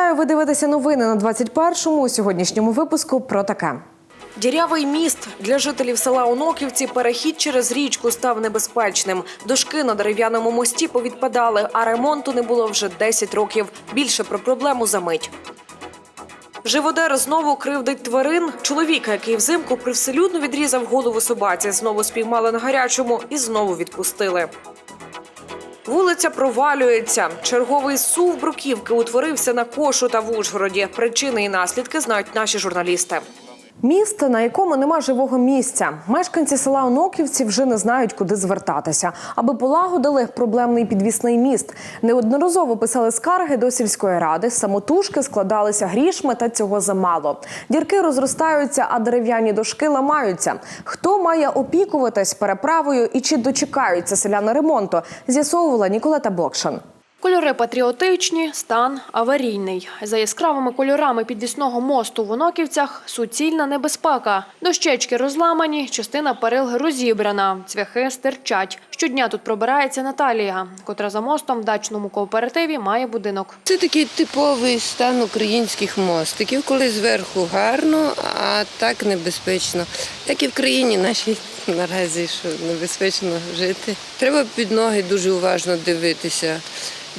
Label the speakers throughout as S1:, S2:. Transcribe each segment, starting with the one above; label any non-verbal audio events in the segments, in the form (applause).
S1: Вітаю, ви дивитеся новини на 21-му. У сьогоднішньому випуску про таке. Дірявий міст для жителів села Оноківці перехід через річку став небезпечним. Дошки на дерев'яному мості повідпадали, а ремонту не було вже 10 років. Більше про проблему за мить. Живодер знову кривдить тварин. Чоловіка, який взимку привселюдно відрізав голову собаці, знову спіймали на гарячому і знову відпустили. Вулиця провалюється. Черговий сув бруківки утворився на кошу та в Ужгороді. Причини і наслідки знають наші журналісти. Місто, на якому нема живого місця. Мешканці села Оноківці вже не знають, куди звертатися, аби полагодили проблемний підвісний міст. Неодноразово писали скарги до сільської ради. Самотужки складалися грішми, та цього замало. Дірки розростаються, а дерев'яні дошки ламаються. Хто має опікуватись переправою і чи дочекаються селяни ремонту? З'ясовувала Ніколета Бокшан.
S2: Кольори патріотичні, стан аварійний. За яскравими кольорами підвісного мосту в Оноківцях суцільна небезпека. Дощечки розламані, частина перил розібрана, цвяхи стирчать. Щодня тут пробирається Наталія, котра за мостом в дачному кооперативі має будинок.
S3: Це такий типовий стан українських мостиків, коли зверху гарно, а так небезпечно. Так і в країні нашій (laughs) наразі, що небезпечно жити. Треба під ноги дуже уважно дивитися.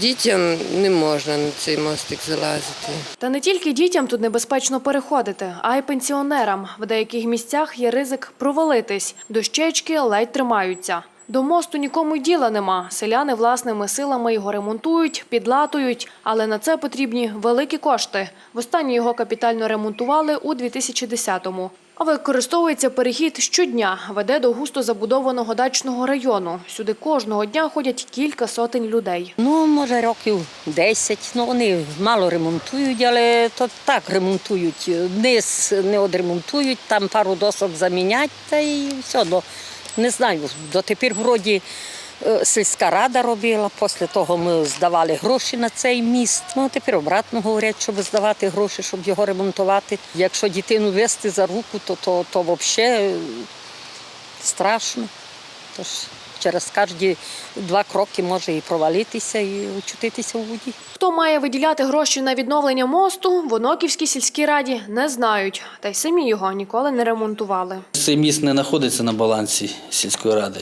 S3: Дітям не можна на цей мостик залазити.
S2: Та не тільки дітям тут небезпечно переходити, а й пенсіонерам. В деяких місцях є ризик провалитись. Дощечки ледь тримаються. До мосту нікому й діла нема. Селяни власними силами його ремонтують, підлатують, але на це потрібні великі кошти. Востаннє його капітально ремонтували у 2010-му. А використовується перехід щодня, веде до густо забудованого дачного району. Сюди кожного дня ходять кілька сотень людей.
S4: Ну, може, років 10. Ну, вони мало ремонтують, але то так ремонтують. Низ не одремонтують, там пару досок замінять, та і все. Ну, не знаю, дотепер вроді е, сільська рада робила, після того ми здавали гроші на цей міст. Ну, тепер обратно говорять, щоб здавати гроші, щоб його ремонтувати. Якщо дитину вести за руку, то, то, то взагалі страшно. Тож через кожні два кроки може і провалитися, і очутитися у воді.
S2: Хто має виділяти гроші на відновлення мосту, в Оноківській сільській раді не знають, та й самі його ніколи не ремонтували.
S5: Цей міст не знаходиться на балансі сільської ради.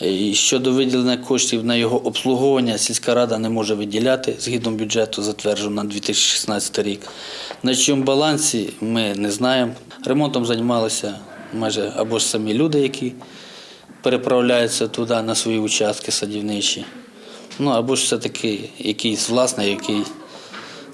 S5: І щодо виділення коштів на його обслуговування, сільська рада не може виділяти згідно бюджету, затвердженого на 2016 рік. На чому балансі ми не знаємо. Ремонтом займалися майже або ж самі люди, які переправляються туди на свої участки садівничі. Ну або ж все-таки якийсь власний, який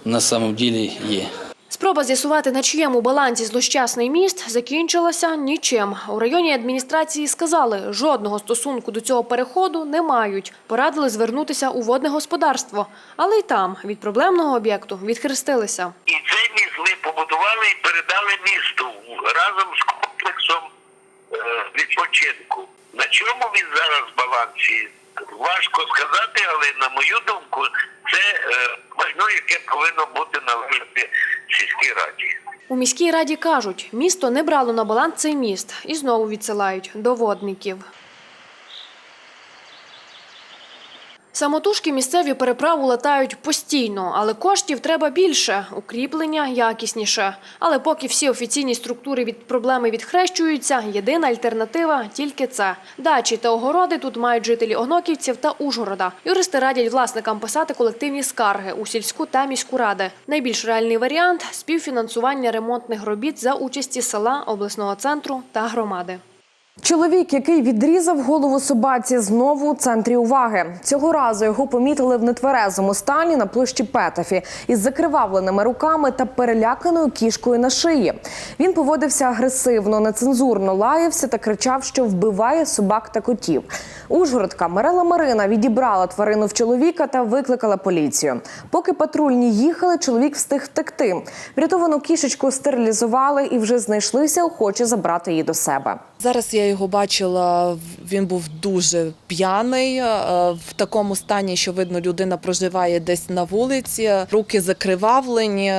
S5: на самом ділі є.
S2: Спроба з'ясувати, на чиєму балансі злощасний міст, закінчилася нічим. У районній адміністрації сказали, жодного стосунку до цього переходу не мають. Порадили звернутися у водне господарство. Але й там від проблемного об'єкту відхрестилися.
S6: І цей міст ми побудували і передали місту разом з комплексом відпочинку. На чому він зараз в балансі? Важко сказати, але на мою думку, це е, майно, яке повинно бути належати сільській раді.
S2: У міській раді кажуть, місто не брало на баланс цей міст і знову відсилають до водників. Самотужки місцеві переправу латають постійно, але коштів треба більше, укріплення якісніше. Але поки всі офіційні структури від проблеми відхрещуються, єдина альтернатива тільки це. Дачі та огороди тут мають жителі Оноківців та Ужгорода. Юристи радять власникам писати колективні скарги у сільську та міську ради. Найбільш реальний варіант співфінансування ремонтних робіт за участі села, обласного центру та громади.
S1: Чоловік, який відрізав голову собаці, знову у центрі уваги. Цього разу його помітили в нетверезому стані на площі Петефі із закривавленими руками та переляканою кішкою на шиї. Він поводився агресивно, нецензурно лаявся та кричав, що вбиває собак та котів. Ужгородка Мирела Марина відібрала тварину в чоловіка та викликала поліцію. Поки патрульні їхали, чоловік встиг втекти. Врятовану кішечку стерилізували і вже знайшлися охочі забрати її до себе.
S7: Зараз я його бачила, він був дуже п'яний, е, в такому стані, що видно, людина проживає десь на вулиці, руки закривавлені.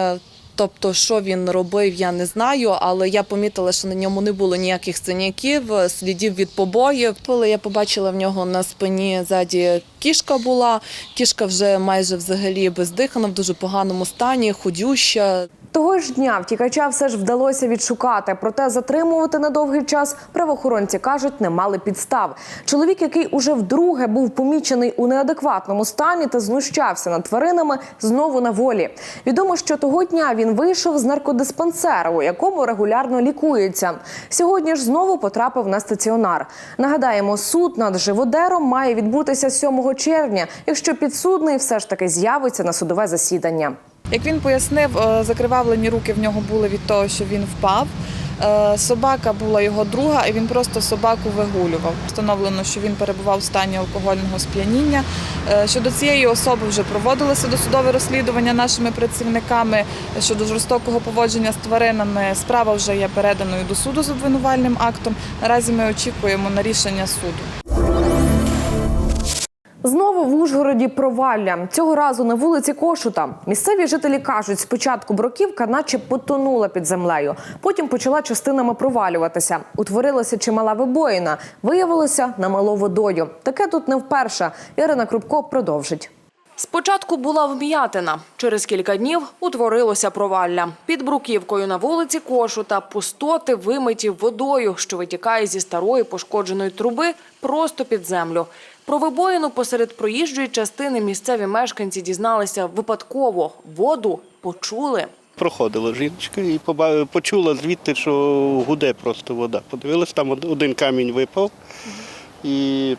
S7: Тобто, що він робив, я не знаю, але я помітила, що на ньому не було ніяких синяків, слідів від побоїв. Коли я побачила в нього на спині ззаді кішка була, кішка вже майже взагалі бездихана, в дуже поганому стані, худюща.
S1: Того ж дня втікача все ж вдалося відшукати, проте затримувати на довгий час правоохоронці кажуть, не мали підстав. Чоловік, який уже вдруге був помічений у неадекватному стані та знущався над тваринами, знову на волі. Відомо, що того дня він вийшов з наркодиспансеру, у якому регулярно лікується. Сьогодні ж знову потрапив на стаціонар. Нагадаємо, суд над живодером має відбутися 7 червня, якщо підсудний все ж таки з'явиться на судове засідання.
S7: Як він пояснив, е, закривавлені руки в нього були від того, що він впав. Е, Собака була його друга, і він просто собаку вигулював. Встановлено, що він перебував в стані алкогольного сп'яніння. Е, Щодо цієї особи вже проводилося досудове розслідування нашими працівниками щодо жорстокого поводження з тваринами. Справа вже є переданою до суду з обвинувальним актом. Наразі ми очікуємо на рішення суду.
S1: Знову в Ужгороді провалля. Цього разу на вулиці Кошута. Місцеві жителі кажуть, спочатку бруківка наче потонула під землею. Потім почала частинами провалюватися. Утворилася чимала вибоїна. Виявилося, намало водою. Таке тут не вперше. Ірина Крупко продовжить.
S8: Спочатку була вм'ятина. Через кілька днів утворилося провалля. Під бруківкою на вулиці Кошута пустоти вимиті водою, що витікає зі старої пошкодженої труби просто під землю. Про вибоїну посеред проїжджої частини місцеві мешканці дізналися випадково. Воду почули.
S9: Проходила жіночка і почула звідти, що гуде просто вода. Подивилась, там один камінь випав. І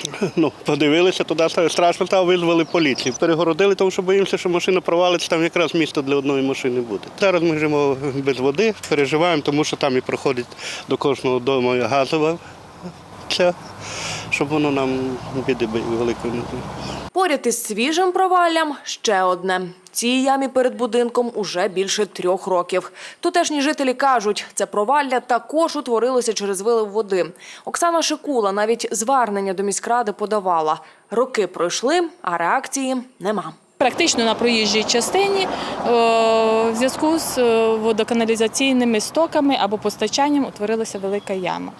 S9: (laughs) ну, подивилися, туди страшно там визвали поліцію. Перегородили, тому що боїмося, що машина провалиться, там якраз місто для одної машини буде. Зараз ми живемо без води, переживаємо, тому що там і проходить до кожного дому газова щоб воно нам біди великої не було.
S8: Поряд із свіжим проваллям ще одне. Цій ямі перед будинком уже більше трьох років. Тутешні жителі кажуть, це провалля також утворилося через вилив води. Оксана Шикула навіть звернення до міськради подавала. Роки пройшли, а реакції нема.
S10: Практично на проїжджій частині е, в зв'язку з е, водоканалізаційними стоками або постачанням утворилася велика яма.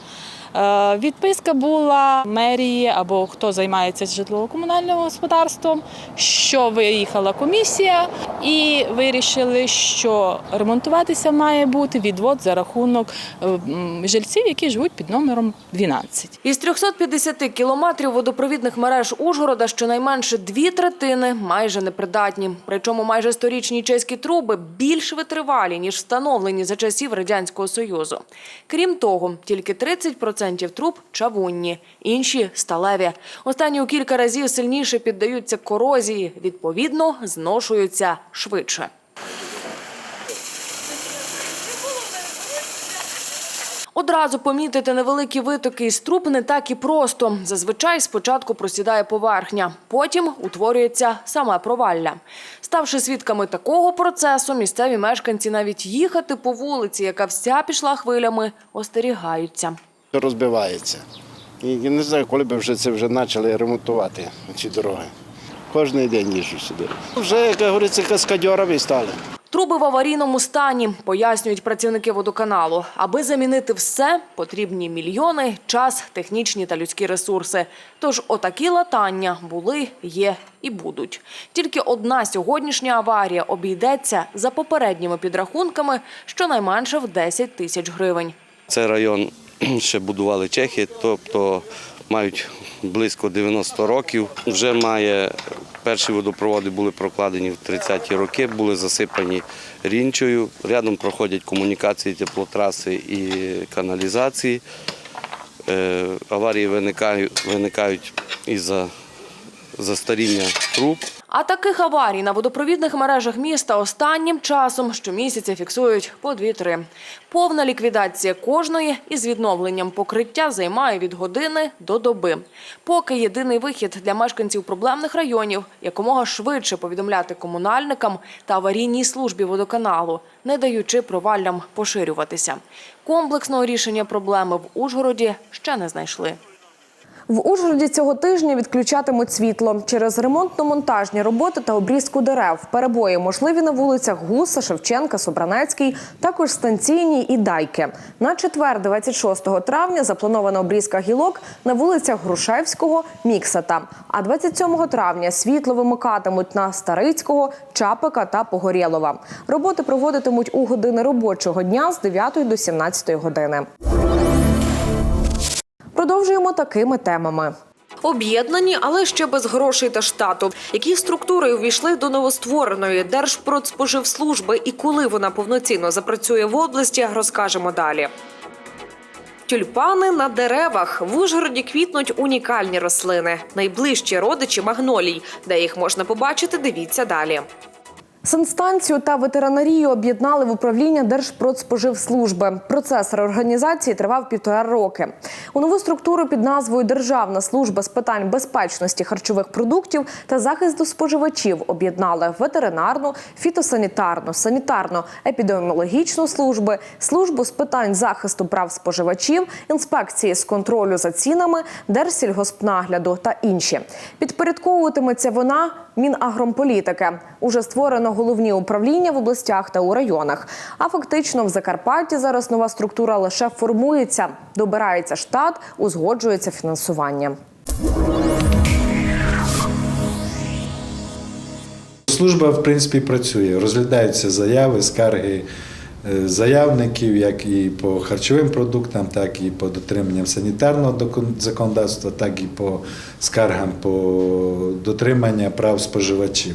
S10: Е, Відписка була мерії або хто займається житлово-комунальним господарством, що виїхала комісія і вирішили, що ремонтуватися має бути відвод за рахунок е, жильців, які живуть під номером 12.
S8: Із 350 кілометрів водопровідних мереж Ужгорода щонайменше дві третини майже непридатні. Причому майже сторічні чеські труби більш витривалі, ніж встановлені за часів Радянського Союзу. Крім того, тільки 30% труб чавунні, інші – сталеві. Останні у кілька разів сильніше піддаються корозії, відповідно, зношуються швидше. Одразу помітити невеликі витоки із труб не так і просто. Зазвичай спочатку просідає поверхня, потім утворюється саме провалля. Ставши свідками такого процесу, місцеві мешканці навіть їхати по вулиці, яка вся пішла хвилями, остерігаються.
S11: Розбивається. І я не знаю, коли б вже це вже почали ремонтувати ці дороги. Кожен день їжджу сюди. Вже, як говориться, каскадьорами стали.
S8: Труби в аварійному стані, пояснюють працівники водоканалу. Аби замінити все, потрібні мільйони, час, технічні та людські ресурси. Тож отакі латання були, є і будуть. Тільки одна сьогоднішня аварія обійдеться за попередніми підрахунками щонайменше в 10 тисяч гривень.
S6: Це район (clears throat) ще будували чехи, тобто мають близько 90 років. Вже має перші водопроводи були прокладені в 30-ті роки, були засипані рінчою. Рядом проходять комунікації, теплотраси і каналізації. Е, Аварії виникають, із-за застаріння труб.
S8: А таких аварій на водопровідних мережах міста останнім часом щомісяця фіксують по 2-3. Повна ліквідація кожної із відновленням покриття займає від години до доби. Поки єдиний вихід для мешканців проблемних районів якомога швидше повідомляти комунальникам та аварійній службі водоканалу, не даючи проваллям поширюватися. Комплексного рішення проблеми в Ужгороді ще не знайшли.
S1: В Ужгороді цього тижня відключатимуть світло через ремонтно-монтажні роботи та обрізку дерев. Перебої можливі на вулицях Гуса, Шевченка, Собранецький, також станційні і Дайки. На четвер, 26 травня, запланована обрізка гілок на вулицях Грушевського, Міксата. А 27 травня світло вимикатимуть на Старицького, Чапика та Погорєлова. Роботи проводитимуть у години робочого дня з 9 до 17 години. Продовжуємо такими темами. Об'єднані, але ще без грошей та штату. Які структури увійшли до новоствореної Держпродспоживслужби і коли вона повноцінно запрацює в області, розкажемо далі. Тюльпани на деревах в Ужгороді квітнуть унікальні рослини, найближчі родичі магнолій. Де їх можна побачити, дивіться далі. Санстанцію та ветеринарію об'єднали в управління Держпродспоживслужби. Процес реорганізації тривав півтора роки. У нову структуру під назвою Державна служба з питань безпечності харчових продуктів та захисту споживачів об'єднали ветеринарну, фітосанітарну, санітарну, епідеміологічну служби, службу з питань захисту прав споживачів, інспекції з контролю за цінами, Держсільгоспнагляду та інші. Підпорядковуватиметься вона Мінагромполітики. Уже створено головні управління в областях та у районах. А фактично в Закарпатті зараз нова структура лише формується, добирається штат, узгоджується фінансування.
S12: Служба, в принципі, працює. Розглядаються заяви, скарги е, заявників, як і по харчовим продуктам, так і по дотриманням санітарного законодавства, так і по скаргам по дотримання прав споживачів.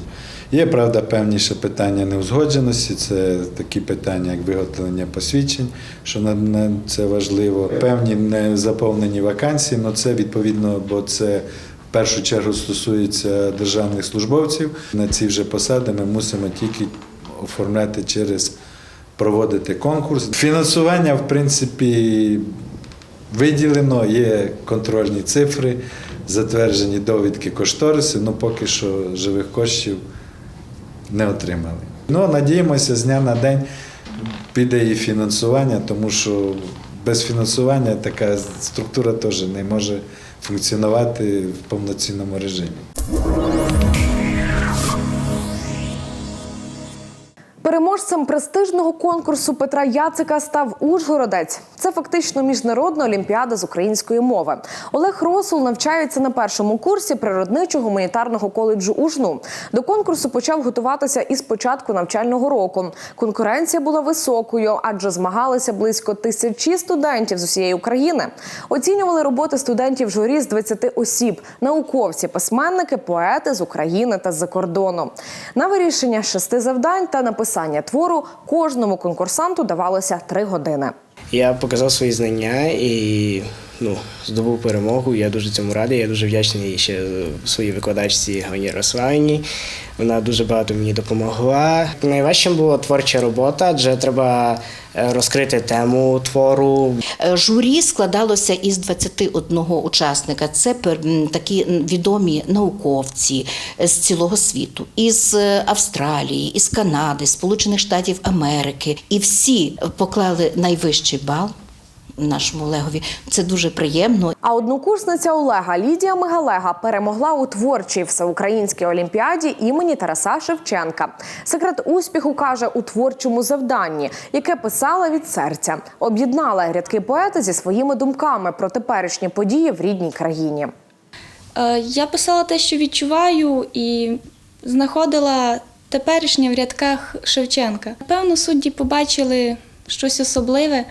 S12: Є, правда, певні ще питання неузгодженості, це такі питання, як виготовлення посвідчень, що на, це важливо. Певні незаповнені вакансії, але це відповідно, бо це в першу чергу стосується державних службовців. На ці вже посади ми мусимо тільки оформляти через проводити конкурс. Фінансування, в принципі, виділено, є контрольні цифри, затверджені довідки кошториси, але поки що живих коштів не отримали. Ну, надіємося, з дня на день піде і фінансування, тому що без фінансування така структура теж не може функціонувати в повноцінному режимі.
S1: Переможцем престижного конкурсу Петра Яцика став Ужгородець. Це фактично міжнародна олімпіада з української мови. Олег Росул навчається на першому курсі природничого гуманітарного коледжу УЖНУ. До конкурсу почав готуватися із початку навчального року. Конкуренція була високою, адже змагалися близько тисячі студентів з усієї України. Оцінювали роботи студентів журі з 20 осіб: науковці, письменники, поети з України та з-за кордону. На вирішення шести завдань та написання твору кожному конкурсанту давалося три години.
S13: Я показав свої знання і ну, здобув перемогу. Я дуже цьому радий. Я дуже вдячний ще своїй викладачці Гані Ярославівні. Вона дуже багато мені допомогла. Найважчим була творча робота, адже треба е, розкрити тему твору.
S14: Е, Журі складалося із 21 учасника. Це такі відомі науковці з цілого світу, із е, Австралії, із Канади, Сполучених Штатів Америки. І всі поклали найвищий бал нашому Олегові. Це дуже приємно.
S1: А однокурсниця Олега Лідія Мигалега перемогла у творчій всеукраїнській олімпіаді імені Тараса Шевченка. Секрет успіху каже у творчому завданні, яке писала від серця, об'єднала рядки поета зі своїми думками про теперішні події в рідній країні.
S15: Е, Я писала те, що відчуваю, і знаходила теперішнє в рядках Шевченка. Певно, судді побачили щось особливе,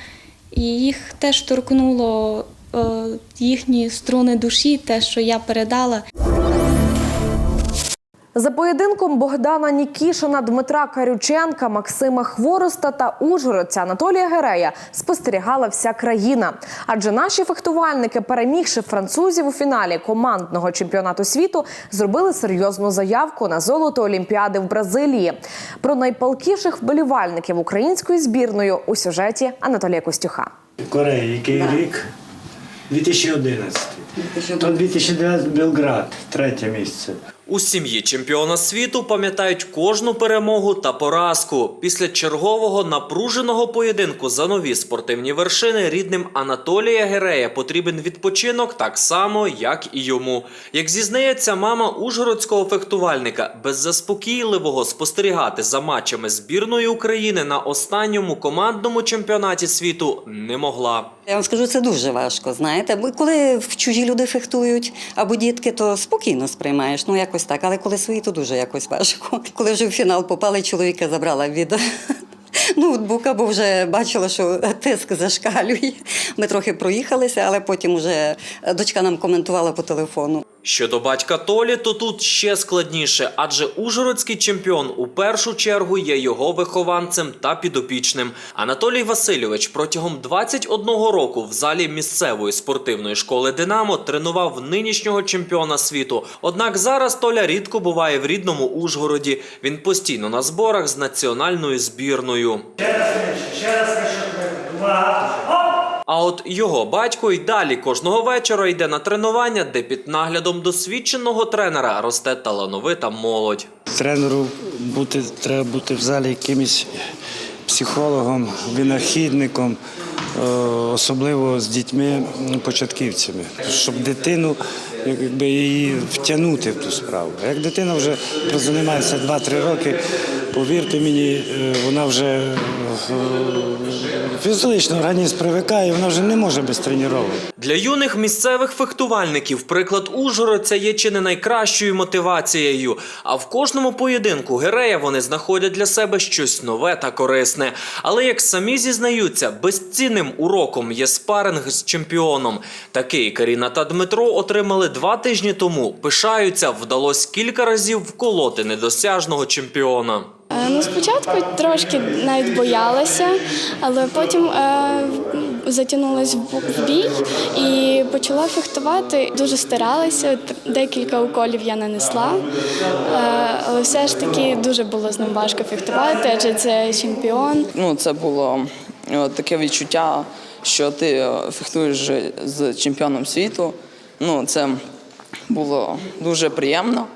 S15: і їх теж торкнуло е, їхні струни душі, те, що я передала.
S1: За поєдинком Богдана Нікішина, Дмитра Карюченка, Максима Хвороста та Ужгородця Анатолія Герея спостерігала вся країна. Адже наші фехтувальники, перемігши французів у фіналі командного чемпіонату світу, зробили серйозну заявку на золото Олімпіади в Бразилії. Про найпалкіших вболівальників української збірної у сюжеті Анатолія Костюха.
S16: Корея, який рік? 2011. То 2009 Белград, третє місце.
S17: У сім'ї чемпіона світу пам'ятають кожну перемогу та поразку. Після чергового напруженого поєдинку за нові спортивні вершини рідним Анатолія Герея потрібен відпочинок так само, як і йому. Як зізнається мама ужгородського фехтувальника, без заспокійливого спостерігати за матчами збірної України на останньому командному чемпіонаті світу не могла.
S18: Я вам скажу, це дуже важко. Знаєте, бо коли в чужі люди фехтують або дітки, то спокійно сприймаєш. Ну якось так. Але коли свої, то дуже якось важко. (laughs) Коли вже в фінал попали, чоловіка забрала від (laughs) ноутбука, бо вже бачила, що тиск зашкалює. Ми трохи проїхалися, але потім вже дочка нам коментувала по телефону.
S17: Щодо батька Толі, то тут ще складніше, адже ужгородський чемпіон у першу чергу є його вихованцем та підопічним. Анатолій Васильович протягом 21 року в залі місцевої спортивної школи Динамо тренував нинішнього чемпіона світу. Однак зараз Толя рідко буває в рідному Ужгороді. Він постійно на зборах з національною збірною. А от його батько й далі кожного вечора йде на тренування, де під наглядом досвідченого тренера росте талановита молодь.
S16: Тренеру бути, треба бути в залі якимось психологом, винахідником, е, особливо з дітьми початківцями, щоб дитину якби, її втягнути в ту справу. Як дитина вже займається 2-3 роки, повірте мені, е, вона вже е, фізично організм привикає, вона вже не може без тренувань.
S17: Для юних місцевих фехтувальників приклад Ужгородця є чи не найкращою мотивацією. А в кожному поєдинку герея вони знаходять для себе щось нове та корисне. Але як самі зізнаються, безцінним уроком є спаринг з чемпіоном. Такий Каріна та Дмитро отримали два тижні тому. Пишаються, вдалося кілька разів вколоти недосяжного чемпіона.
S19: Е, Ну, спочатку трошки навіть боялася, але потім е, затягнулася в бій і почала фехтувати. Дуже старалася. Декілька уколів я нанесла, е, але все ж таки дуже було з ним важко фехтувати, адже це чемпіон.
S20: Ну, це було е, таке відчуття, що ти е, фехтуєш з чемпіоном світу. Ну, це було дуже приємно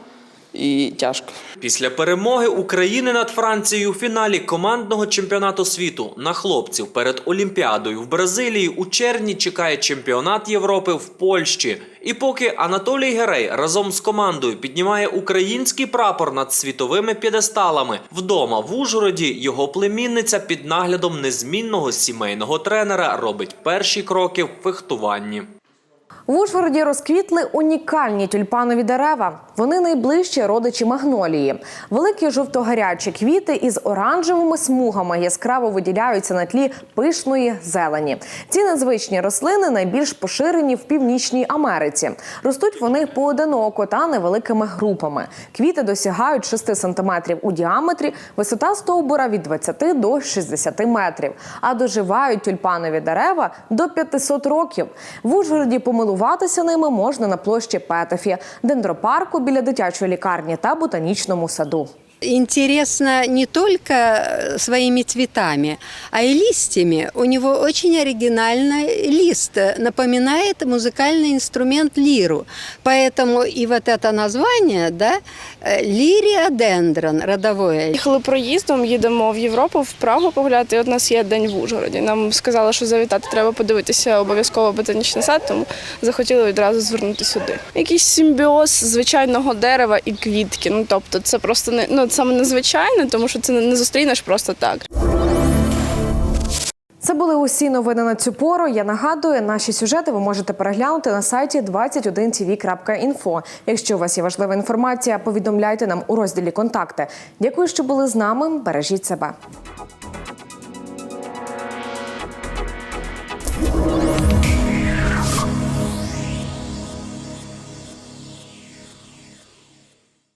S20: і тяжко.
S17: Після перемоги України над Францією у фіналі командного чемпіонату світу на хлопців перед Олімпіадою в Бразилії у червні чекає чемпіонат Європи в Польщі. І поки Анатолій Герей разом з командою піднімає український прапор над світовими п'єдесталами, вдома в Ужгороді його племінниця під наглядом незмінного сімейного тренера робить перші кроки в фехтуванні.
S1: В Ужгороді розквітли унікальні тюльпанові дерева. Вони найближчі родичі магнолії. Великі жовто-гарячі квіти із оранжевими смугами яскраво виділяються на тлі пишної зелені. Ці незвичні рослини найбільш поширені в північній Америці. Ростуть вони поодиноко та невеликими групами. Квіти досягають 6 сантиметрів у діаметрі, висота стовбура від 20 до 60 метрів. А доживають тюльпанові дерева до 500 років. В Ужгороді помилуватися ними можна на площі Петефі, дендропарку біля дитячої лікарні та ботанічному саду
S21: интересно не только э, своими цветами, а и листьями. У него очень оригинальный лист, э, напоминает музыкальный инструмент лиру. Поэтому и вот это название, да, э, лириодендрон родовое.
S22: Їхали проїздом, їдемо в Європу, в Прагу погуляти. І от у нас є день в Ужгороді. Нам сказали, що завітати треба подивитися обов'язково ботанічний сад, тому захотіли відразу звернути сюди. Якийсь симбіоз звичайного дерева і квітки. Ну тобто, це просто не ну саме незвичайне, тому що це не зустрінеш просто так.
S1: Це були усі новини на цю пору. Я нагадую, наші сюжети ви можете переглянути на сайті 21tv.info. Якщо у вас є важлива інформація, повідомляйте нам у розділі Контакти. Дякую, що були з нами. Бережіть себе.